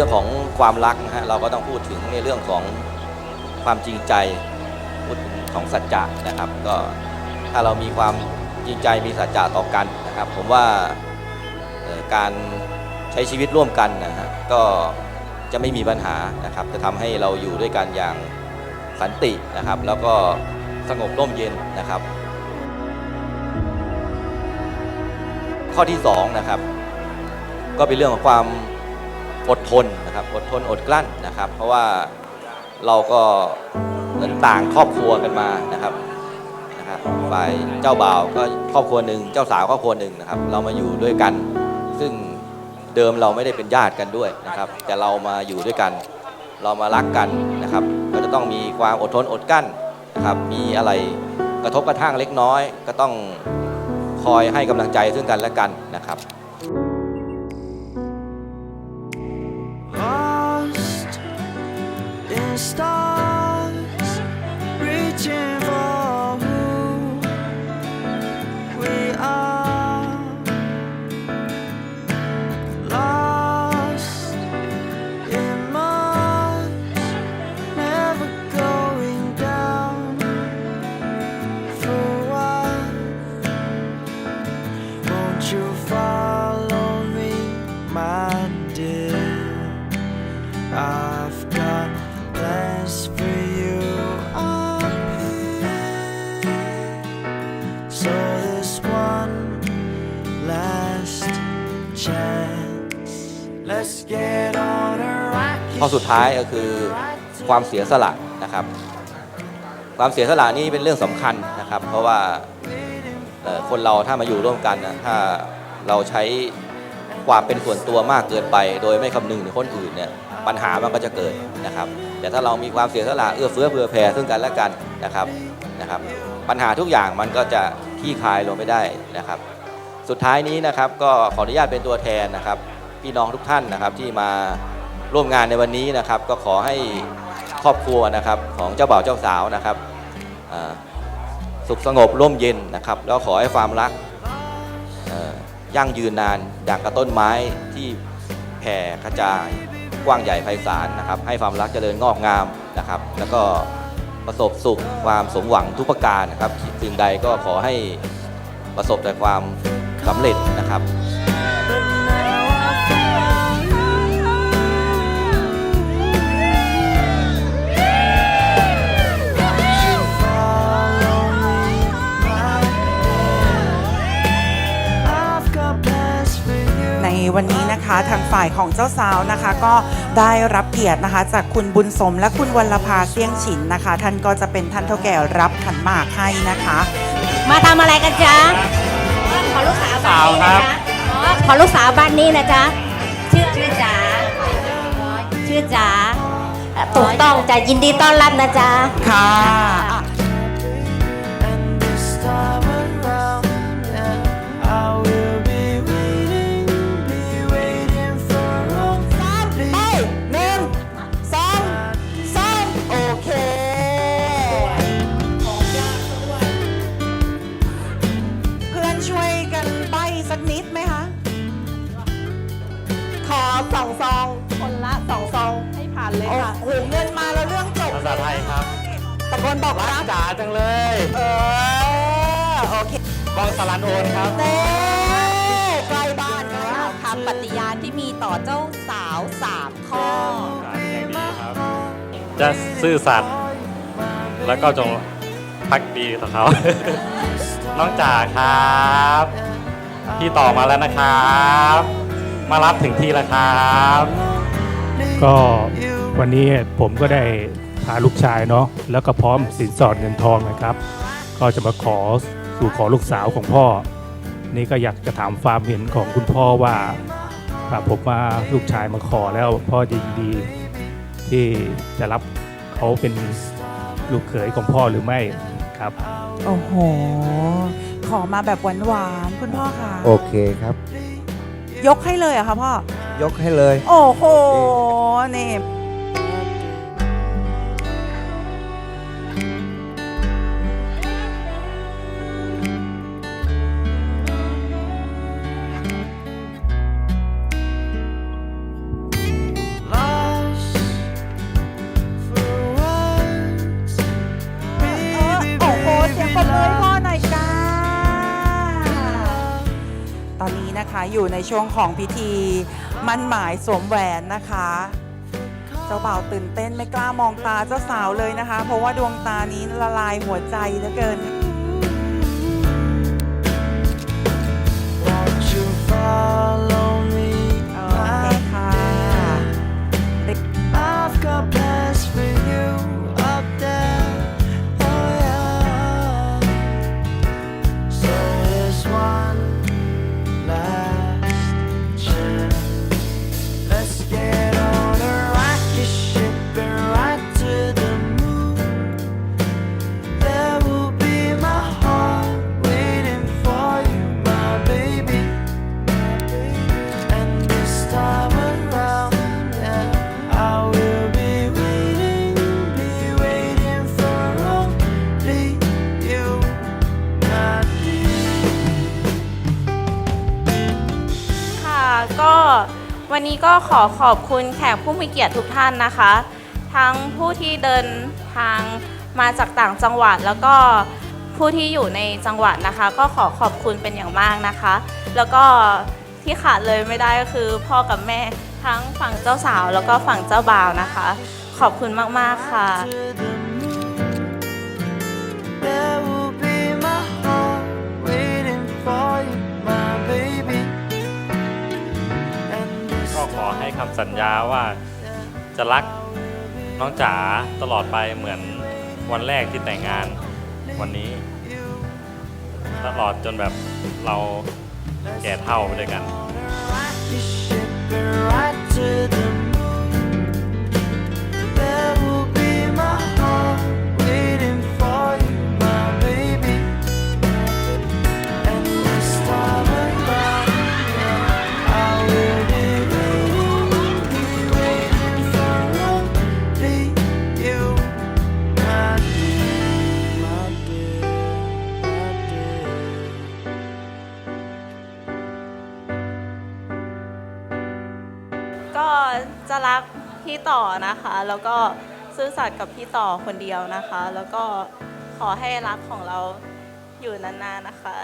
ื่องของความรักนะฮะเราก็ต้องพูดถึงในเรื่องของความจริงใจพูดถึงของสัจจะนะครับ ก็ถ้าเรามีความจริงใจมีสัจจะต่อกันนะครับ ผมว่าการใช้ชีวิตร่วมกันนะฮะก็จะไม่มีปัญหานะครับ จะทำให้เราอยู่ด้วยกันอย่างสันตินะครับ แล้วก็สงบร่มเย็นนะครับ ข้อที่สองนะครับก็เป็นเรื่องของความ อดทนนะครับอดทนอดกลั้นนะครับ เพราะว่าเราก็เหมือนต่างครอบครัวกันมานะครับนะครับฝ่ายเจ้าบ่าวก็ครอบครัวหนึ่งเจ้าสาวครอบครัวหนึ่งนะครับ เรามาอยู่ด้วยกัน ซึ่งเดิมเราไม่ได้เป็นญาติกันด้วยนะครับ แต่เรามาอยู่ด้วยกัน เรามารักกันนะครับ ก็จะต้องมีความอดทนอดกลั้นนะครับ มีอะไรกระทบกระทั่งเล็กน้อย ก็ต้องคอยให้กำลังใจซึ่งกันและกันนะครับ star. ข้อสุดท้ายก็คือความเสียสละนะครับ ความเสียสละนี่เป็นเรื่องสำคัญนะครับ เพราะว่าคนเราถ้ามาอยู่ร่วมกันนะถ้าเราใช้ความเป็นส่วนตัวมากเกินไป โดยไม่คำนึงถึงคนอื่นเนี่ยปัญหามันก็จะเกิดนะครับ แต่ถ้าเรามีความเสียสละเอื้อเฟื้อเผื่อแผ่ซึ่งกันและกันนะครับนะครับ ปัญหาทุกอย่างมันก็จะคลี่คลายลงไปได้นะครับ สุดท้ายนี้นะครับก็ขออนุญาตเป็นตัวแทนนะครับ พี่น้องทุกท่านนะครับที่มา ร่วมงานในวันนี้นะครับ ก็ขอให้ครอบครัวนะครับของเจ้าบ่าวเจ้าสาวนะครับสุขสงบร่มเย็นนะครับ แล้วขอให้ความรักยั่งยืนนานอย่างกระต้นไม้ที่แผ่กระจายกว้างใหญ่ไพศาลนะครับ ให้ความรักเจริญงอกงามนะครับ แล้วก็ประสบสุขความสมหวังทุกประการนะครับสิ่งใดก็ขอให้ประสบแต่ความสำเร็จนะครับ วันนี้นะคะทางฝ่ายของเจ้าสาวนะคะก็ได้รับเกียรตินะคะ จากคุณบุญสมและคุณวรรภาเสี่ยงฉินนะคะ ท่านก็จะเป็นท่านเท่าแก่รับขันหมากให้นะคะ มาทำอะไรกันจ๊ะขอลูกสาวบ้านนี้นะจ๊ะอ๋อขอลูกสาวบ้านนี้นะจ๊ะชื่อชื่อจ๋าชื่อจ๋าเอ่อถูกต้องจะยินดีต้อนรับนะจ๊ะค่ะ ให้ผ่านเลยค่ะโอ้โหเงินมาแล้วเรื่องจบภาษาไทยครับตะโกนบอกรักจ๋าจังเลย เออโอเคบองสลันโอนครับเต้ใกล้บ้านค่ะคำปฏิญาณที่มีต่อเจ้าสาวสามข้ออย่างดีครับจะซื่อสัตย์แล้วก็จงพักดีต่อเขาน้องจ๋าครับพี่ต่อมาแล้วนะครับ มารับถึงที่แล้วครับ ก็ วันนี้ผมก็ได้พาลูกชายเนาะแล้วก็พร้อมสินสอดเงินทองนะครับ ก็จะมาขอสู่ขอลูกสาวของพ่อ นี่ก็อยากจะถามความเห็นของคุณพ่อว่าถ้าผมมาลูกชายมาขอแล้วพ่อจะยินดี ที่จะรับเขาเป็นลูกเขยของพ่อหรือไม่ครับ โอ้โห ขอมาแบบหวานๆคุณพ่อค่ะ โอเคครับ ยกให้เลยเหรอะคะพ่อ ยกให้เลย โอ้โหนี่ อยู่ในช่วงของพิธีมั่นหมายสวมแหวนนะคะ เจ้าบ่าวตื่นเต้นไม่กล้ามองตาเจ้าสาวเลยนะคะ เพราะว่าดวงตานี้ละลายหัวใจเหลือเกิน ก็ขอขอบคุณแขกผู้มีเกียรติทุกท่านนะคะ ทั้งผู้ที่เดินทางมาจากต่างจังหวัดแล้วก็ผู้ที่อยู่ในจังหวัดนะคะ ก็ขอขอบคุณเป็นอย่างมากนะคะ แล้วก็ที่ขาดเลยไม่ได้ก็คือพ่อกับแม่ทั้งฝั่งเจ้าสาวแล้วก็ฝั่งเจ้าบ่าวนะคะ ขอบคุณมาก ๆ ค่ะ ทำสัญญาว่าจะรักน้องจ๋าตลอดไปเหมือนวันแรกที่แต่งงานวันนี้ ตลอดจนแบบเราแก่เท่าไปด้วยกัน จะรักพี่ต่อนะคะ แล้วก็ซื่อสัตย์กับพี่ต่อคนเดียวนะคะ แล้วก็ขอให้รักของเราอยู่นานๆนะคะ